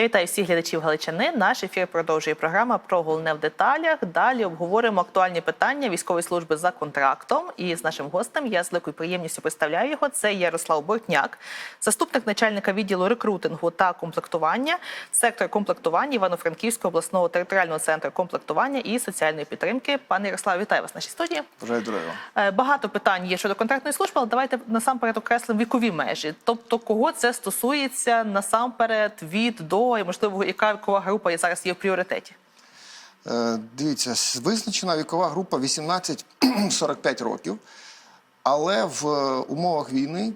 Я вітаю всіх глядачів Галичини. Наш ефір продовжує програма про головне в деталях. Далі обговоримо актуальні питання військової служби за контрактом. І з нашим гостем я з великою приємністю представляю його. Це Ярослав Бортняк, заступник начальника відділу рекрутингу та комплектування, сектор комплектування Івано-Франківського обласного територіального центру комплектування і соціальної підтримки. Пане Ярославе, вітаю вас в нашій студії. Бажаю здоров'я. Е, Багато питань є щодо контрактної служби, але давайте насамперед окреслимо вікові межі. Тобто, кого це стосується насамперед від до і можливо, яка вікова група зараз є в пріоритеті? Е, Дивіться, визначена вікова група 18-45 років, але в е, умовах війни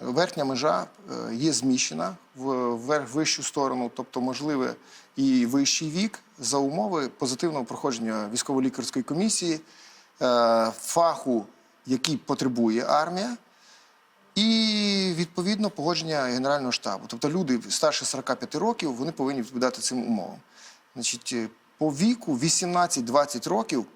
верхня межа е, є зміщена в вищу сторону, тобто можливе і вищий вік за умови позитивного проходження військово-лікарської комісії, е, фаху, який потребує армія. І відповідно погодження Генерального штабу. Тобто люди старше 45 років вони повинні відповідати цим умовам. Значить, е, по віку 18-20 років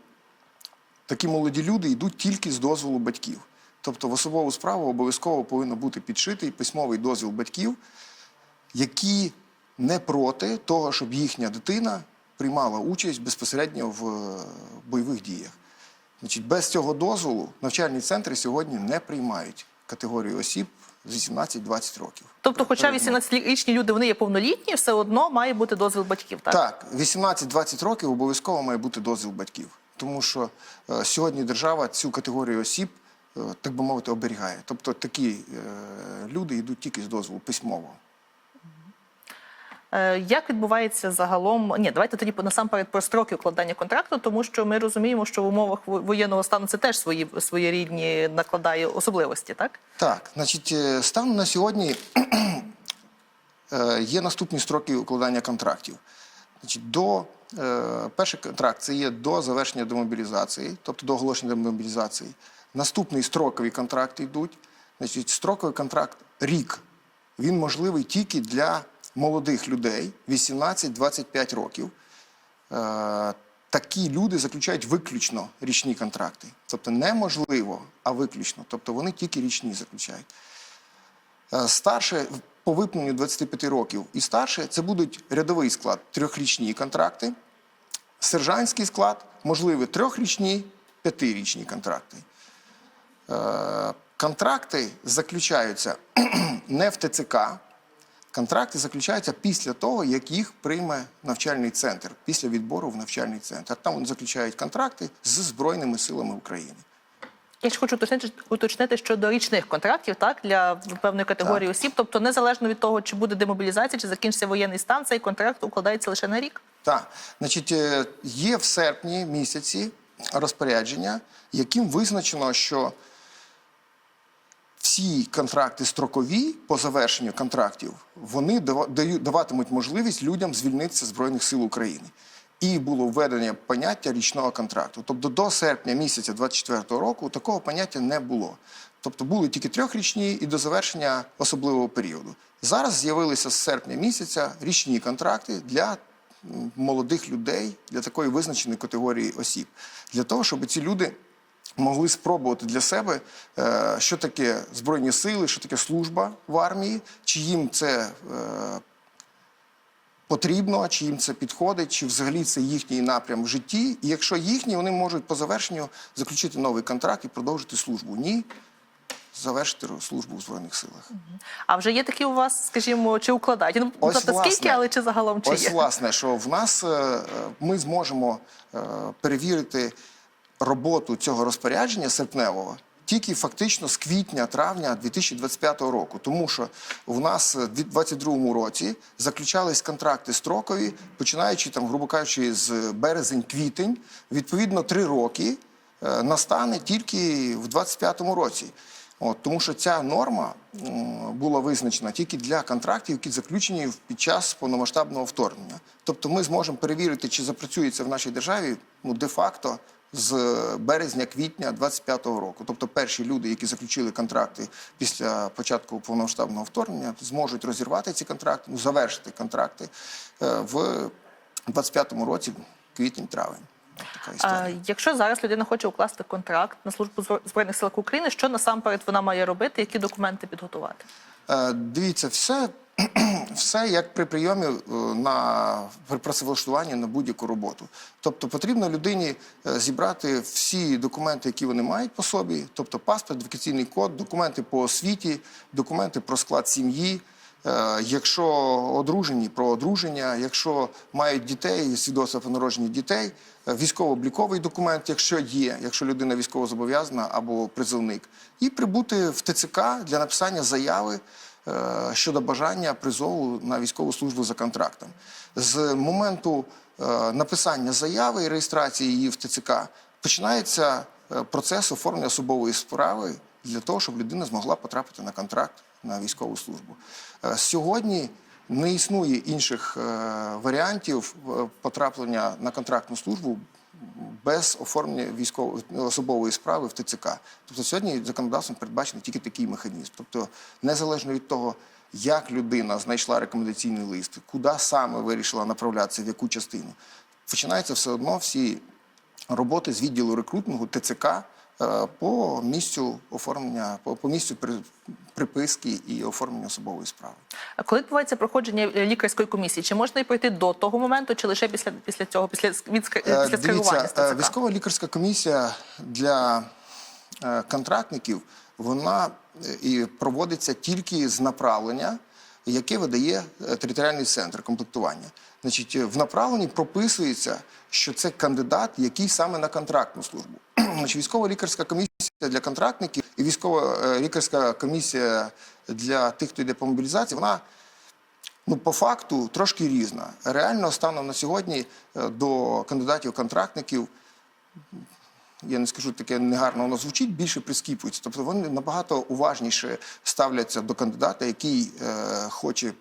такі молоді люди йдуть тільки з дозволу батьків. Тобто в особову справу обов'язково повинно бути підшитий письмовий дозвіл батьків, які не проти того, щоб їхня дитина приймала участь безпосередньо в е, бойових діях. Значить, без цього дозволу навчальні центри сьогодні не приймають категорію осіб з 18-20 років. Тобто, хоча 18-річні люди вони є повнолітні, все одно має бути дозвіл батьків. Так, Так, 18-20 років обов'язково має бути дозвіл батьків, тому що е, сьогодні держава цю категорію осіб, е, так би мовити, оберігає. Тобто такі е, люди йдуть тільки з дозволу письмово. Е, Як відбувається загалом? Ні, давайте тоді насамперед про строки укладання контракту, тому що ми розуміємо, що в умовах воєнного стану це теж свої своєрідні накладає особливості, так? Так, значить, е, станом на сьогодні е, є наступні строки укладання контрактів. Значить, до, перший контракт це є до завершення демобілізації, тобто до оголошення демобілізації. Наступний строкові контракти йдуть. Значить, строковий контракт рік. Він можливий тільки для молодих людей 18-25 років. Е, такі люди заключають виключно річні контракти. Тобто неможливо, а виключно. Тобто вони тільки річні заключають. Е, Старше по виповненню 25 років і старше це будуть рядовий склад, трьохрічні контракти, сержантський склад, можливі трьохрічні, п'ятирічні контракти. Е, Контракти заключаються не в ТЦК. Контракти заключаються після того, як їх прийме навчальний центр, після відбору в навчальний центр. Там вони заключають контракти з Збройними силами України. Я ж хочу уточнити, уточнити щодо річних контрактів, так для певної категорії осіб. Тобто, незалежно від того, чи буде демобілізація, чи закінчиться воєнний стан, цей контракт укладається лише на рік. Так, значить, е, є в серпні місяці розпорядження, яким визначено, що всі контракти строкові по завершенню контрактів вони даватимуть можливість людям звільнитися Збройних сил України. І було введення поняття річного контракту. Тобто до серпня місяця 24 року такого поняття не було. Тобто були тільки трьохрічні і до завершення особливого періоду. Зараз з'явилися з серпня місяця річні контракти для молодих людей, для такої визначеної категорії осіб, для того, щоб ці люди могли спробувати для себе, е, що таке збройні сили, що таке служба в армії, чи їм це е, потрібно, чи їм це підходить, чи взагалі це їхній напрям в житті. І якщо їхній, вони можуть по завершенню заключити новий контракт і продовжити службу. Ні, завершити службу в Збройних силах. А вже є такі у вас, скажімо, чи укладають? Ну, Ось, тобто, скільки, але чи загалом чи Ось є? власне, що в нас е, ми зможемо перевірити роботу цього розпорядження серпневого. Тільки фактично з квітня-травня 2025 року, тому що в нас в 2022 році заключались контракти строкові, починаючи там, грубо кажучи, з березень-квітень. Відповідно, три роки е, настане тільки в 2025 році. От, тому що ця норма була визначена тільки для контрактів, які заключені під час повномасштабного вторгнення. Тобто ми зможемо перевірити, чи запрацює це в нашій державі ну, де-факто з березня-квітня 25-го року. Тобто перші люди, які заключили контракти після початку повномасштабного вторгнення, зможуть розірвати ці контракти, ну, завершити контракти е, в 25-му році, квітень-травень. Така історія. А, якщо зараз людина хоче укласти контракт на службу збройних сил України, що насамперед вона має робити, які документи підготувати? Е, Дивіться, все все як при прийомі е, на при працевлаштуванні на будь-яку роботу. Тобто потрібно людині е, зібрати всі документи, які вони мають по собі, тобто паспорт, ідентифікаційний код, документи по освіті, документи про склад сім'ї. Е, Якщо одружені про одруження, якщо мають дітей, свідоцтво про народження дітей, військово-обліковий документ, якщо є, якщо людина військовозобов'язана або призовник, і прибути в ТЦК для написання заяви щодо бажання призову на військову службу за контрактом. З моменту е, написання заяви і реєстрації її в ТЦК починається е, процес оформлення особової справи для того, щоб людина змогла потрапити на контракт на військову службу. Е, Сьогодні не існує інших е, варіантів е, потраплення на контрактну службу без оформлення військової особової справи в ТЦК. Тобто сьогодні законодавством передбачений тільки такий механізм. Тобто, незалежно від того, як людина знайшла рекомендаційний лист, куди саме вирішила направлятися, в яку частину, починається все одно всі роботи з відділу рекрутингу ТЦК по місцю оформлення, по, місцю при- приписки і оформлення особової справи. А коли відбувається проходження е, лікарської комісії, чи можна і пройти до того моменту, чи лише після, після цього, після, від, Е, після Дивіться, військова лікарська комісія для е, контрактників вона е, і проводиться тільки з направлення, яке видає е, територіальний центр комплектування. Значить, е, в направленні прописується, що це кандидат, який саме на контрактну службу. Значить, військова лікарська комісія для контрактників і військова е, лікарська комісія для тих, хто йде по мобілізації, вона Ну, по факту трошки різна. Реально, станом на сьогодні до кандидатів-контрактників, я не скажу таке негарно, воно звучить, більше прискіпуються. Тобто вони набагато уважніше ставляться до кандидата, який е, хоче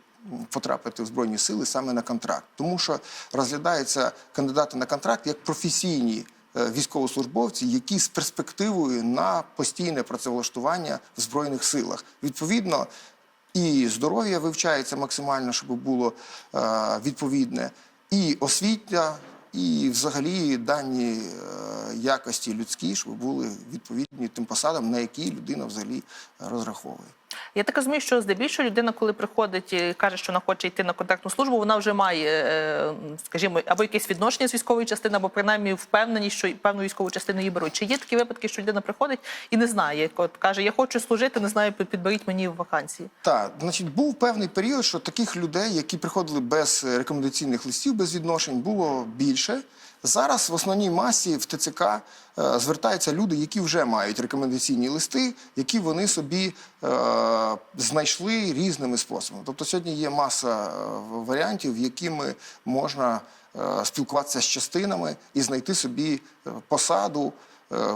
потрапити в Збройні сили саме на контракт. Тому що розглядаються кандидати на контракт як професійні е, військовослужбовці, які з перспективою на постійне працевлаштування в Збройних силах. Відповідно, і здоров'я вивчається максимально, щоб було е, відповідне, і освіта, і взагалі дані е, якості людські, щоб були відповідні тим посадам, на які людина взагалі розраховує. Я так розумію, що здебільшого людина, коли приходить і каже, що вона хоче йти на контрактну службу, вона вже має, е, скажімо, або якесь відношення з військової частини, або принаймні впевненість, що певну військову частину її беруть. Чи є такі випадки, що людина приходить і не знає, от каже, я хочу служити, не знаю, підберіть мені в вакансії. Так, значить, був певний період, що таких людей, які приходили без е, рекомендаційних листів, без відношень, було більше. Зараз в основній масі в ТЦК е, звертаються люди, які вже мають рекомендаційні листи, які вони собі е, знайшли різними способами. Тобто сьогодні є маса е, варіантів, якими можна спілкуватися з частинами і знайти собі посаду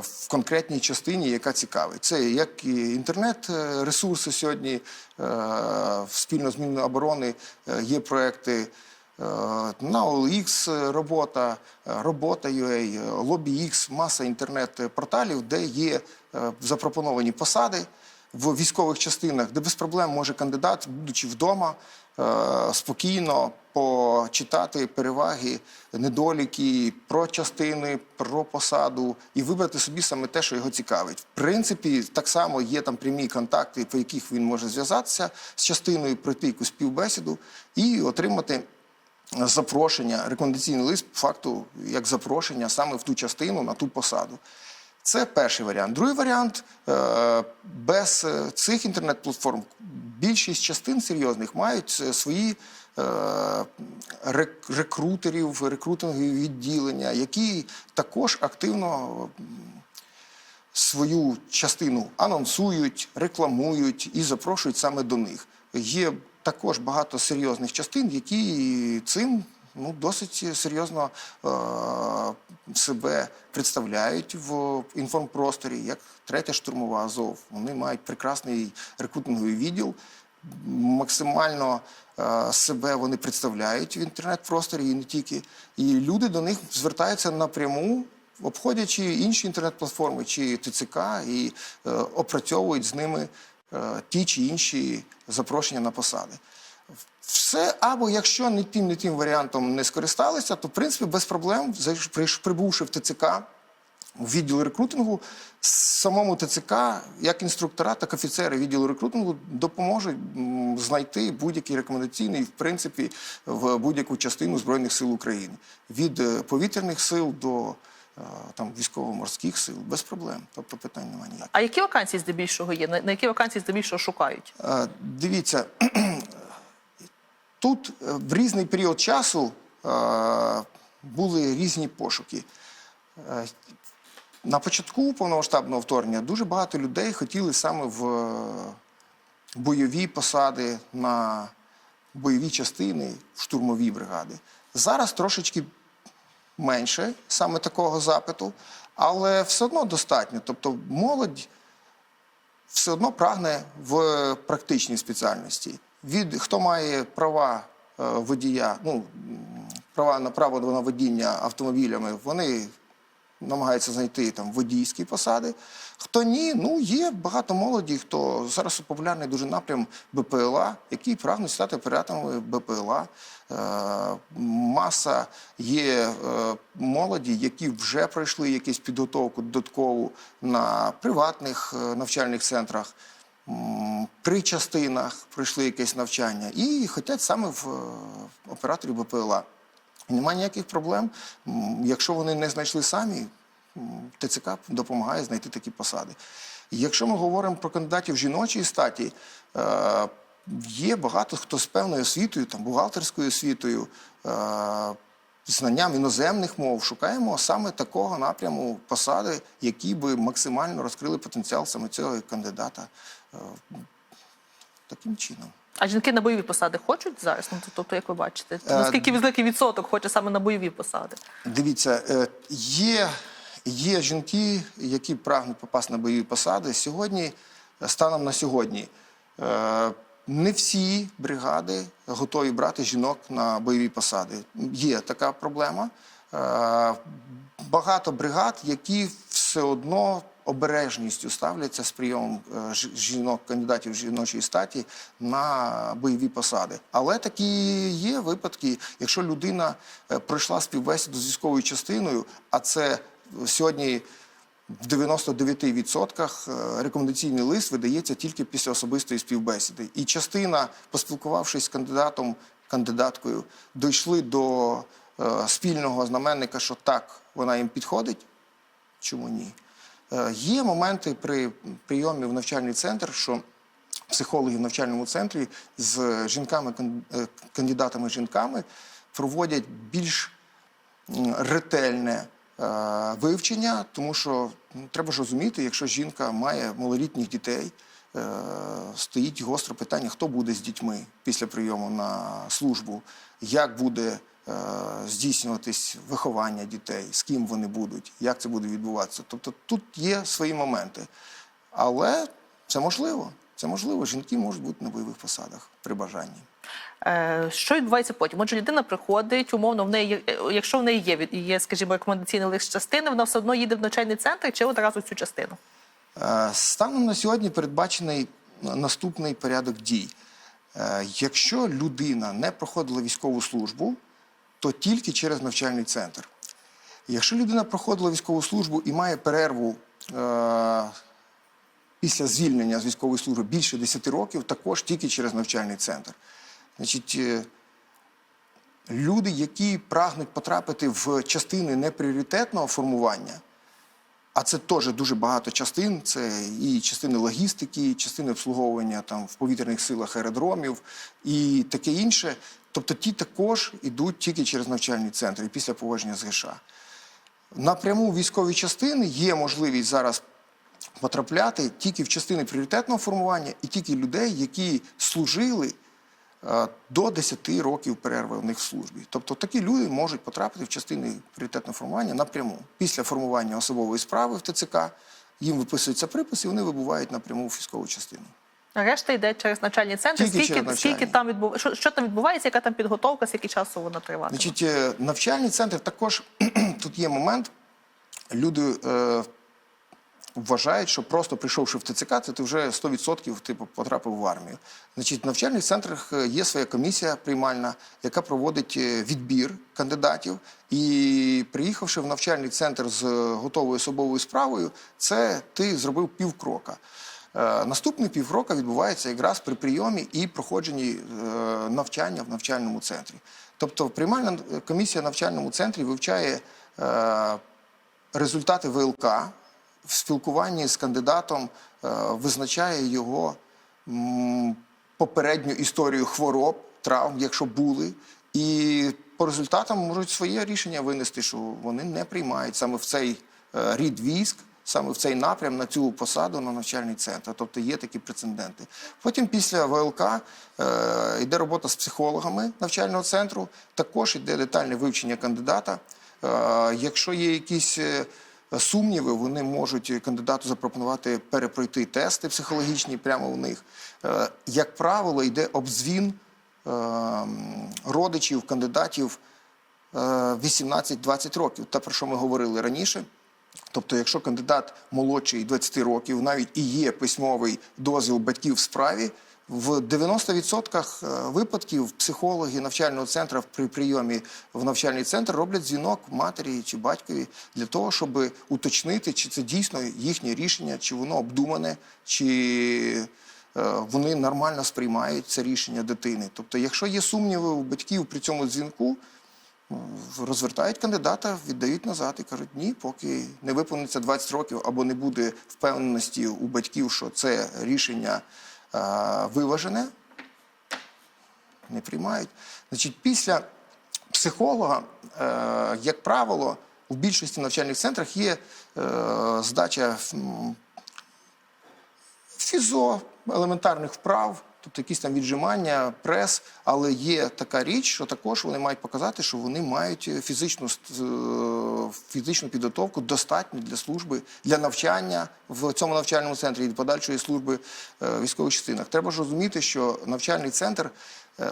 в конкретній частині, яка цікавить. Це як і інтернет-ресурси сьогодні, спільно з Міноборони є проекти. Е, На OLX робота, е, робота UA, LobbyX, маса інтернет-порталів, де є е, запропоновані посади в військових частинах, де без проблем може кандидат, будучи вдома, е, спокійно почитати переваги, недоліки про частини, про посаду і вибрати собі саме те, що його цікавить. В принципі, так само є там прямі контакти, по яких він може зв'язатися з частиною, пройти якусь співбесіду і отримати запрошення, рекомендаційний лист факту як запрошення саме в ту частину на ту посаду. Це перший варіант. Другий варіант е, без е, цих інтернет-платформ більшість частин серйозних мають е, свої рекрутерів, рекрутингові відділення, які також активно свою частину анонсують, рекламують і запрошують саме до них. Є також багато серйозних частин, які цим ну, досить серйозно е- себе представляють в інформпросторі, як третя штурмова Азов. Вони мають прекрасний рекрутинговий відділ. Максимально е, себе вони представляють в інтернет-просторі і не тільки. І люди до них звертаються напряму обходячи інші інтернет-платформи чи ТЦК і е, опрацьовують з ними ті чи інші запрошення на посади. Все, або якщо не тим, не тим варіантом не скористалися, то в принципі без проблем, прибувши в ТЦК, у відділ рекрутингу самому ТЦК, як інструктора, так офіцери відділу рекрутингу допоможуть знайти будь-який рекомендаційний, в принципі, в будь-яку частину Збройних сил України. Від е, повітряних сил до е, там, військово-морських сил без проблем. Тобто питань немає ніяких. А які вакансії здебільшого є? На, які вакансії здебільшого шукають? Дивіться, тут е, в різний період часу е, були різні пошуки. Е, На початку повномасштабного вторгнення дуже багато людей хотіли саме в бойові посади на бойові частини, в штурмові бригади. Зараз трошечки менше саме такого запиту, але все одно достатньо. Тобто молодь все одно прагне в практичній спеціальності. Від хто має права е, водія, ну права на право на водіння автомобілями, вони намагаються знайти там водійські посади. Хто ні, ну є багато молоді, хто зараз популярний дуже напрям БПЛА, які прагнуть стати операторами БПЛА. Е, маса є е, молоді, які вже пройшли якусь підготовку додаткову на приватних е, навчальних центрах. При частинах пройшли якесь навчання і хочуть саме в е, операторів БПЛА. Немає ніяких проблем. Якщо вони не знайшли самі, ТЦК допомагає знайти такі посади. Якщо ми говоримо про кандидатів жіночої статі, е, є багато хто з певною освітою, там, бухгалтерською освітою, е, знанням іноземних мов, шукаємо саме такого напряму посади, які би максимально розкрили потенціал саме цього кандидата. Е, Таким чином. А жінки на бойові посади хочуть зараз? Ну, тобто, як ви бачите, Е, наскільки великий відсоток хоче саме на бойові посади? Дивіться, е, є, є жінки, які прагнуть попасти на бойові посади. Сьогодні, станом на сьогодні, е, не всі бригади готові брати жінок на бойові посади. Є така проблема. Багато бригад, які все одно обережністю ставляться з прийомом е, жінок, кандидатів жіночої статі на бойові посади. Але такі є випадки, якщо людина е, пройшла співбесіду з військовою частиною, а це сьогодні в 99% е, рекомендаційний лист видається тільки після особистої співбесіди. І частина, поспілкувавшись з кандидатом, кандидаткою, дійшли до е, спільного знаменника, що так, вона їм підходить. Чому ні? Е, Є моменти при прийомі в навчальний центр, що психологи в навчальному центрі з жінками, е, кандидатами жінками проводять більш ретельне е, вивчення, тому що ну, треба ж розуміти, якщо жінка має малолітніх дітей, стоїть гостро питання, хто буде з дітьми після прийому на службу, як буде здійснюватись виховання дітей, з ким вони будуть, як це буде відбуватися. Тобто тут є свої моменти. Але це можливо. Це можливо. Жінки можуть бути на бойових посадах при бажанні. Е, Що відбувається потім? Отже, людина приходить, умовно, в неї, е, якщо в неї є, є, скажімо, рекомендаційний лист частини, вона все одно їде в навчальний центр чи одразу цю частину? Е, Станом на сьогодні передбачений наступний порядок дій. Е, Якщо людина не проходила військову службу, то тільки через навчальний центр. Якщо людина проходила військову службу і має перерву е, після звільнення з військової служби більше 10 років, також тільки через навчальний центр. Значить, е, люди, які прагнуть потрапити в частини непріоритетного формування, а це теж дуже багато частин. Це і частини логістики, і частини обслуговування там в повітряних силах аеродромів і таке інше. Тобто ті також йдуть тільки через навчальні центри після поводження з ГШ. Напряму військові частини є можливість зараз потрапляти тільки в частини пріоритетного формування і тільки людей, які служили е, до 10 років перерви в них в службі. Тобто такі люди можуть потрапити в частини пріоритетного формування напряму. Після формування особової справи в ТЦК їм виписується припис, і вони вибувають напряму в військову частину. Решта йде через навчальні центри. Тільки Скільки, через скільки там відбувається? Що, що там відбувається? Яка там підготовка, скільки часу вона триватиме? Значить, е, навчальний центр також тут є момент. Люди е, вважають, що просто прийшовши в ТЦК, ти вже 100% типу, потрапив в армію. Значить, в навчальних центрах е, є своя комісія приймальна, яка проводить е, відбір кандидатів. І приїхавши в навчальний центр з готовою особовою справою, це ти зробив півкрока. Е, Наступний півроку відбувається якраз при прийомі і проходженні е, навчання в навчальному центрі. Тобто, приймальна комісія в навчальному центрі вивчає е, результати ВЛК в спілкуванні з кандидатом, е, визначає його попередню історію хвороб, травм, якщо були, і по результатам можуть своє рішення винести, що вони не приймають саме в цей е, рід військ, саме в цей напрям на цю посаду на навчальний центр. Тобто є такі прецеденти. Потім після ВЛК е, йде робота з психологами навчального центру, також йде детальне вивчення кандидата. Е, якщо є якісь е, сумніви, вони можуть кандидату запропонувати перепройти тести психологічні прямо у них. Е, Як правило, йде обдзвін е, родичів кандидатів е, 18-20 років, те, про що ми говорили раніше. Тобто, якщо кандидат молодший 20 років, навіть і є письмовий дозвіл батьків в справі, в 90% е, випадків психологи навчального центру при прийомі в навчальний центр роблять дзвінок матері чи батькові для того, щоб уточнити, чи це дійсно їхнє рішення, чи воно обдумане, чи е, вони нормально сприймають це рішення дитини. Тобто, якщо є сумніви у батьків при цьому дзвінку, розвертають кандидата, віддають назад і кажуть, ні, поки не виповниться 20 років або не буде впевненості у батьків, що це рішення е, виважене, не приймають. Значить, після психолога, е, як правило, у більшості навчальних центрах є е, здача фізо, елементарних вправ, тобто якісь там віджимання, прес, але є така річ, що також вони мають показати, що вони мають фізичну, е, фізичну підготовку достатню для служби, для навчання в цьому навчальному центрі і подальшої служби е, військових частинах. Треба ж розуміти, що навчальний центр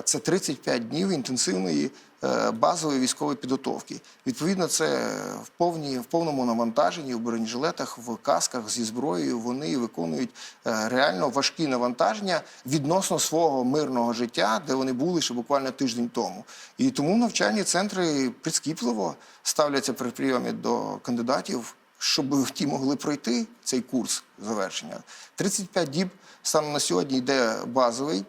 це 35 днів інтенсивної е, базової військової підготовки. Відповідно, це в повні в повному навантаженні в бронежилетах, в касках зі зброєю. Вони виконують е, реально важкі навантаження відносно свого мирного життя, де вони були ще буквально тиждень тому. І тому навчальні центри прискіпливо ставляться при прийомі до кандидатів. Щоб ті могли пройти цей курс завершення. 35 діб станом на сьогодні йде базовий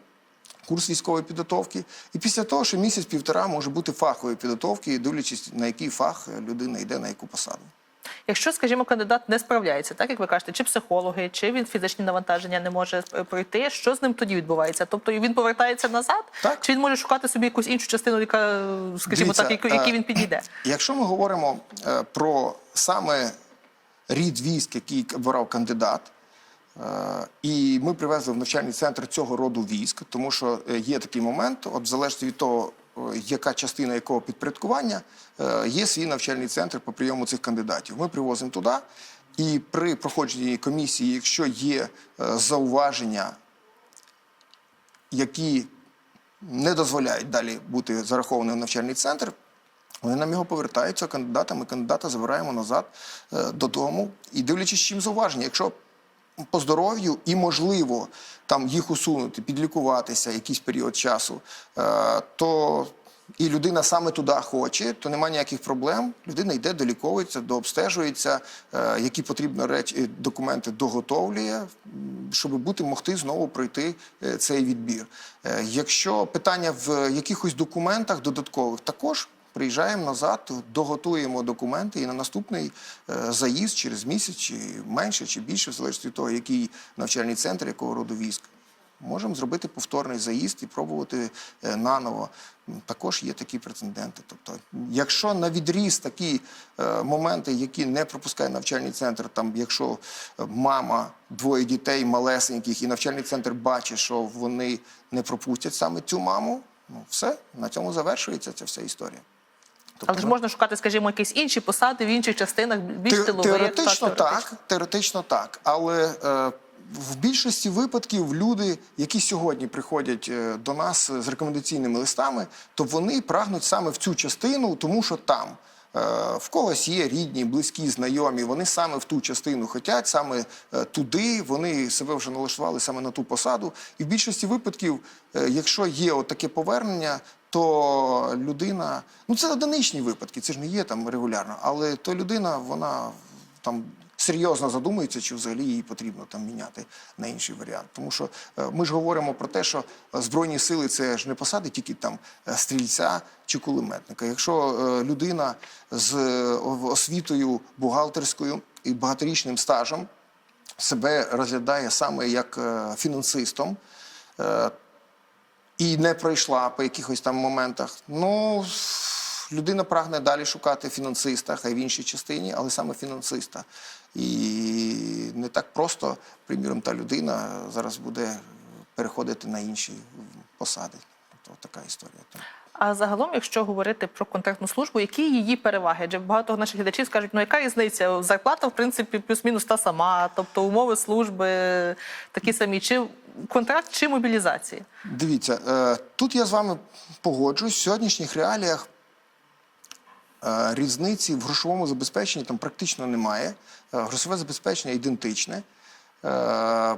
курс військової підготовки. І після того, що місяць-півтора може бути фахової підготовки, дивлячись на який фах людина йде на яку посаду. Якщо, скажімо, кандидат не справляється, так як ви кажете, чи психологи, чи він фізичні навантаження не може е, пройти, що з ним тоді відбувається? Тобто він повертається назад, Так. чи він може шукати собі якусь іншу частину, яка, скажімо Дивіться, так, яку, е, він підійде? Якщо ми говоримо е, про саме рід військ, який обирав кандидат, і ми привезли в навчальний центр цього роду військ, тому що е, є такий момент, от в залежності від того, е, яка частина якого підпорядкування, е, є свій навчальний центр по прийому цих кандидатів. Ми привозимо туди, і при проходженні комісії, якщо є е, зауваження, які не дозволяють далі бути зарахованим в навчальний центр. Вони нам його повертають цього кандидата. Ми кандидата забираємо назад е, додому. І дивлячись, чим зауваження. Якщо по здоров'ю і можливо там їх усунути, підлікуватися якийсь період часу, е, то і людина саме туди хоче, то немає ніяких проблем. Людина йде, доліковується, дообстежується, е, які потрібно речі, документи доготовлює, щоб бути могти знову пройти е, цей відбір. Е, Якщо питання в якихось документах додаткових, також приїжджаємо назад, доготуємо документи і на наступний е, заїзд через місяць, чи менше, чи більше, в залежності від того, який навчальний центр, якого роду військ. Можемо зробити повторний заїзд і пробувати е, наново. Також є такі прецеденти. Тобто, якщо на відріз такі е, моменти, які не пропускає навчальний центр, там якщо е, мама, двоє дітей малесеньких, і навчальний центр бачить, що вони не пропустять саме цю маму, ну все, на цьому завершується ця вся історія. Тобто Але ж можна шукати, скажімо, якісь інші посади в інших частинах, більш Те- тилових. Теоретично та, так, теоретично так. Але е, в більшості випадків люди, які сьогодні приходять е, до нас з рекомендаційними листами, то вони прагнуть саме в цю частину, тому що там в когось є рідні, близькі, знайомі. Вони саме в ту частину хотять, саме е, туди. Вони себе вже налаштували саме на ту посаду. І в більшості випадків, е, якщо є от таке повернення, то людина, ну це одиничні випадки, це ж не є там регулярно, але то людина, вона там серйозно задумується, чи взагалі їй потрібно там міняти на інший варіант. Тому що е, ми ж говоримо про те, що збройні сили це ж не посади тільки там е, стрільця чи кулеметника. Якщо е, людина з освітою бухгалтерською і багаторічним стажем себе розглядає саме як фінансистом. І не пройшла по якихось там моментах. Ну, людина прагне далі шукати фінансиста, хай в іншій частині, але саме фінансиста. І не так просто, приміром, та людина зараз буде переходити на інші посади. Тобто така історія. А загалом, якщо говорити про контрактну службу, які її переваги? Адже багато наших глядачів скажуть, ну яка різниця? Зарплата, в принципі, плюс-мінус та сама, тобто умови служби такі самі. Чи контракт, чи мобілізація? Дивіться, е, тут я з вами погоджуюсь. В сьогоднішніх реаліях е, різниці в грошовому забезпеченні там практично немає. Е, Грошове забезпечення ідентичне. Е,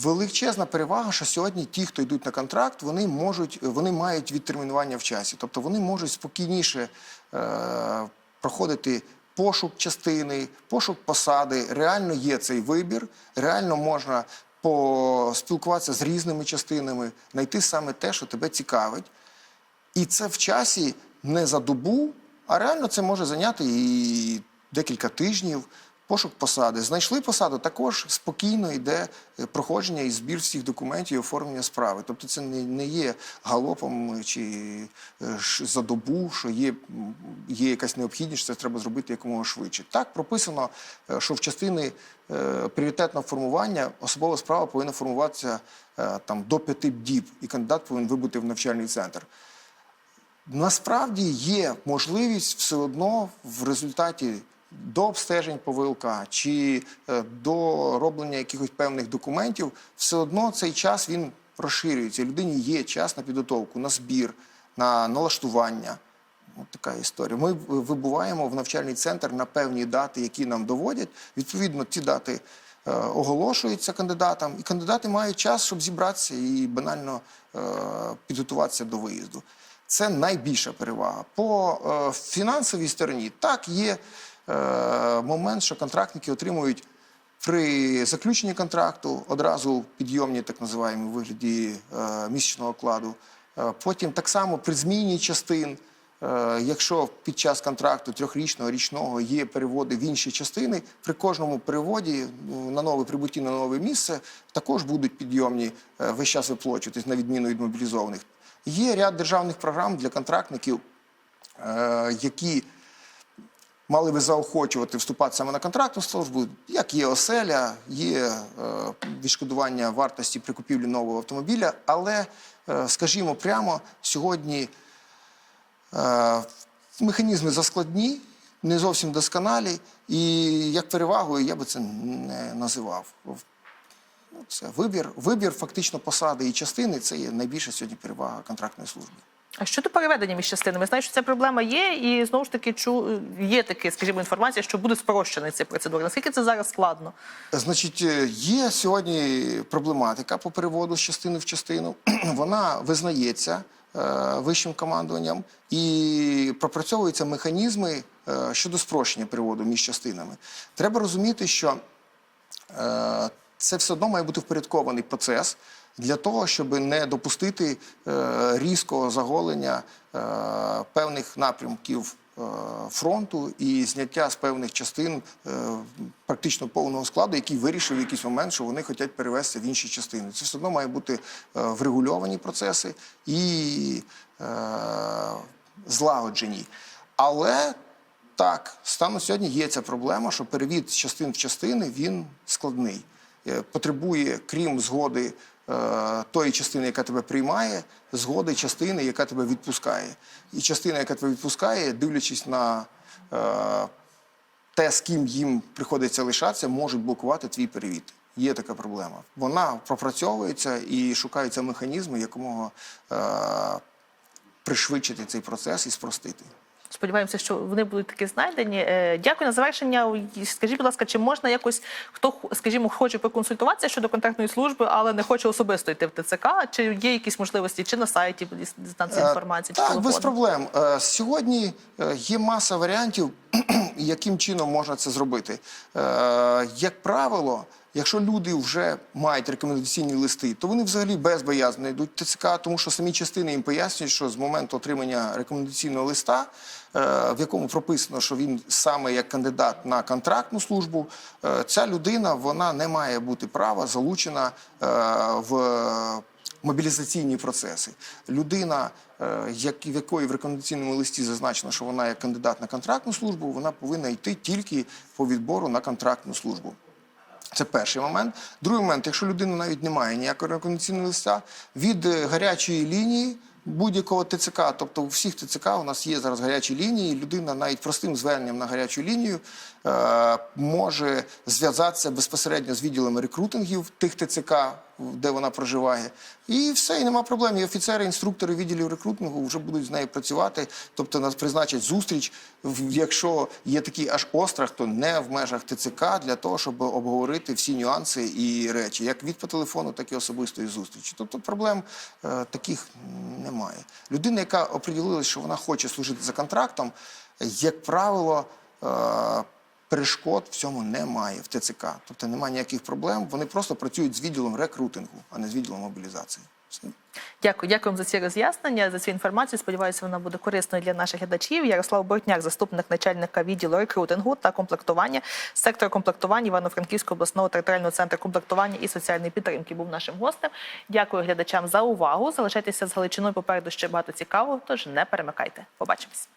Величезна перевага, що сьогодні ті, хто йдуть на контракт, вони можуть, вони мають відтермінування в часі. Тобто вони можуть спокійніше е, проходити пошук частини, пошук посади. Реально є цей вибір, реально можна поспілкуватися з різними частинами, знайти саме те, що тебе цікавить. І це в часі не за добу, а реально це може зайняти і декілька тижнів. Пошук посади. Знайшли посаду, також спокійно йде е, проходження і збір всіх документів і оформлення справи. Тобто це не, не є галопом чи е, за добу, що є, є якась необхідність, що це треба зробити якомога швидше. Так прописано, е, що в частини пріоритетного формування особова справа повинна формуватися там, до п'яти діб, і кандидат повинен вибути в навчальний центр. Насправді є можливість все одно в результаті до обстежень по ВЛК чи е, до роблення якихось певних документів, все одно цей час він розширюється. Людині є час на підготовку, на збір, на налаштування. От така історія. Ми вибуваємо в навчальний центр на певні дати, які нам доводять. Відповідно, ці дати е, оголошуються кандидатам, і кандидати мають час, щоб зібратися і банально е, підготуватися до виїзду. Це найбільша перевага. По фінансовій стороні так є момент, що контрактники отримують при заключенні контракту одразу підйомні, так називаємо, вигляді е, місячного окладу. Е, потім так само при зміні частин. Е, Якщо під час контракту трьохрічного річного є переводи в інші частини, при кожному переводі ну, на нове прибутті на нове місце також будуть підйомні е, весь час виплачуватись на відміну від мобілізованих. Є ряд державних програм для контрактників, е, які мали би заохочувати вступати саме на контрактну службу, як є оселя, є е, відшкодування вартості при купівлі нового автомобіля. Але, е, скажімо прямо, сьогодні е, механізми заскладні, не зовсім досконалі, і як перевагою я би це не називав. Це вибір, вибір фактично посади і частини це є найбільша сьогодні перевага контрактної служби. А щодо переведення між частинами, знаю, що ця проблема є, і знову ж таки чу є таке, скажімо, інформація, що буде спрощена ця процедура. Наскільки це зараз складно? Значить, е, є сьогодні проблематика по переводу з частини в частину. Вона визнається е, вищим командуванням і пропрацьовуються механізми е, щодо спрощення переводу між частинами. Треба розуміти, що е, це все одно має бути впорядкований процес для того, щоб не допустити е, різкого заголення е, певних напрямків е, фронту і зняття з певних частин практично повного складу, який вирішив в якийсь момент, що вони хочуть перевести в інші частини. Це все одно має бути врегульовані процеси і злагоджені. Але так, станом сьогодні є ця проблема, що перевід з частин в частини він складний. Потребує, крім згоди тої частини, яка тебе приймає, згоди частини, яка тебе відпускає. І частина, яка тебе відпускає, дивлячись на е, те, з ким їм приходиться лишатися, можуть блокувати твій перевід. Є така проблема. Вона пропрацьовується і шукаються механізми, якомога е, пришвидшити цей процес і спростити. Сподіваємося, що вони будуть такі знайдені. Е, Дякую на завершення. Скажіть, будь ласка, чи можна якось хто скажімо, хоче проконсультуватися щодо контрактної служби, але не хоче особисто йти в ТЦК? Чи є якісь можливості, чи на сайті дізнатися Е, інформацію, чи Так, без проблем. Е, Сьогодні є маса варіантів, яким чином можна це зробити. Як правило, якщо люди вже мають рекомендаційні листи, то вони взагалі безбоязно йдуть ТЦК, тому що самі частини їм пояснюють, що з моменту отримання рекомендаційного листа, е, в якому прописано, що він саме як кандидат на контрактну службу, е, ця людина вона не має бути права залучена е, в мобілізаційні процеси. Людина, як- в якої в рекомендаційному листі зазначено, що вона є кандидат на контрактну службу, вона повинна йти тільки по відбору на контрактну службу. Це перший момент. Другий момент, якщо людина навіть не має ніякого рекомендаційного листа, від е, гарячої лінії будь-якого ТЦК, тобто у всіх ТЦК у нас є зараз гарячі лінії, людина навіть простим зверненням на гарячу лінію е, може зв'язатися безпосередньо з відділами рекрутингів тих ТЦК, де вона проживає. І все, і нема проблем. І офіцери, інструктори відділів рекрутингу вже будуть з нею працювати, тобто нас призначать зустріч. Якщо є такий аж острах, то не в межах ТЦК для того, щоб обговорити всі нюанси і речі, як від по телефону, так і особистої зустрічі. Тобто проблем е, таких немає. Людина, яка оприділилась, що вона хоче служити за контрактом, як правило. Е, Перешкод в цьому немає в ТЦК, тобто немає ніяких проблем. Вони просто працюють з відділом рекрутингу, а не з відділом мобілізації. Дякую, дякую за ці роз'яснення, за цю інформацію. Сподіваюся, вона буде корисною для наших глядачів. Ярослав Бортняк, заступник начальника відділу рекрутингу та комплектування сектору комплектування Івано-Франківського обласного територіального центру комплектування і соціальної підтримки, був нашим гостем. Дякую глядачам за увагу. Залишайтеся з Галичиною. Попереду ще багато цікавого. Тож не перемикайте. Побачимось.